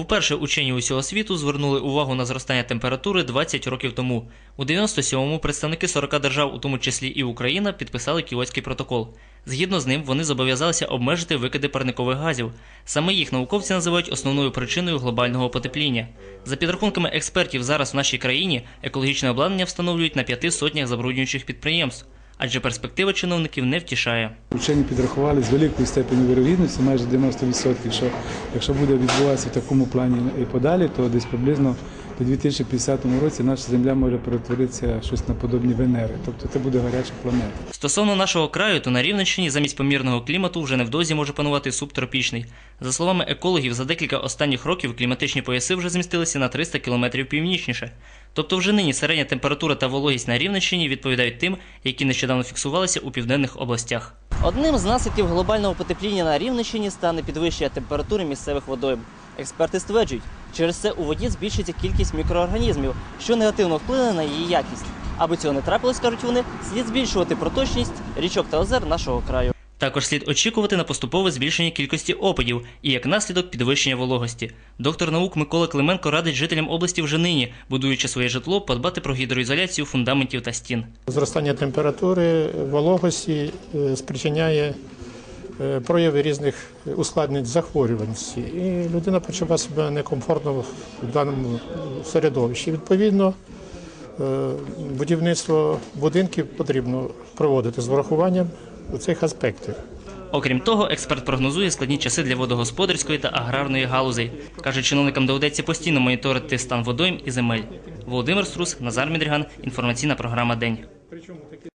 Вперше учені усього світу звернули увагу на зростання температури 20 років тому. У 97-му представники 40 держав, у тому числі і Україна, підписали Кіотський протокол. Згідно з ним, вони зобов'язалися обмежити викиди парникових газів. Саме їх науковці називають основною причиною глобального потепління. За підрахунками експертів, зараз в нашій країні екологічне обладнання встановлюють на п'яти сотнях забруднюючих підприємств, адже перспектива чиновників не втішає. Вчені підрахували з великою степеню вирогідності, майже 90%, що якщо буде відбуватися в такому плані і подалі, то десь приблизно до 2050 році наша Земля може перетворитися щось на подобні Венери. Тобто це буде гаряча планета. Стосовно нашого краю, то на Рівненщині замість помірного клімату вже невдовзі може панувати субтропічний. За словами екологів, за декілька останніх років кліматичні пояси вже змістилися на 300 кілометрів північніше. Тобто вже нині середня температура та вологість на Рівненщині відповідають тим, які нещодавно фіксувалися у південних областях. Одним з наслідків глобального потепління на Рівненщині стане підвищення температури місцевих водойм. Експерти стверджують, через це у воді збільшиться кількість мікроорганізмів, що негативно вплине на її якість. Аби цього не трапилось, кажуть вони, слід збільшувати проточність річок та озер нашого краю. Також слід очікувати на поступове збільшення кількості опадів і як наслідок підвищення вологості. Доктор наук Микола Клименко радить жителям області вже нині, будуючи своє житло, подбати про гідроізоляцію фундаментів та стін. Зростання температури, вологості е, спричиняє прояви різних ускладнень захворюваності. І людина почуває себе некомфортно в даному середовищі. Відповідно, е, будівництво будинків потрібно проводити з врахуванням цих аспектів. Окрім того, експерт прогнозує складні часи для водогосподарської та аграрної галузей. Каже, чиновникам доведеться постійно моніторити стан водойм і земель. Володимир Струс, Назар Мідріган, інформаційна програма День.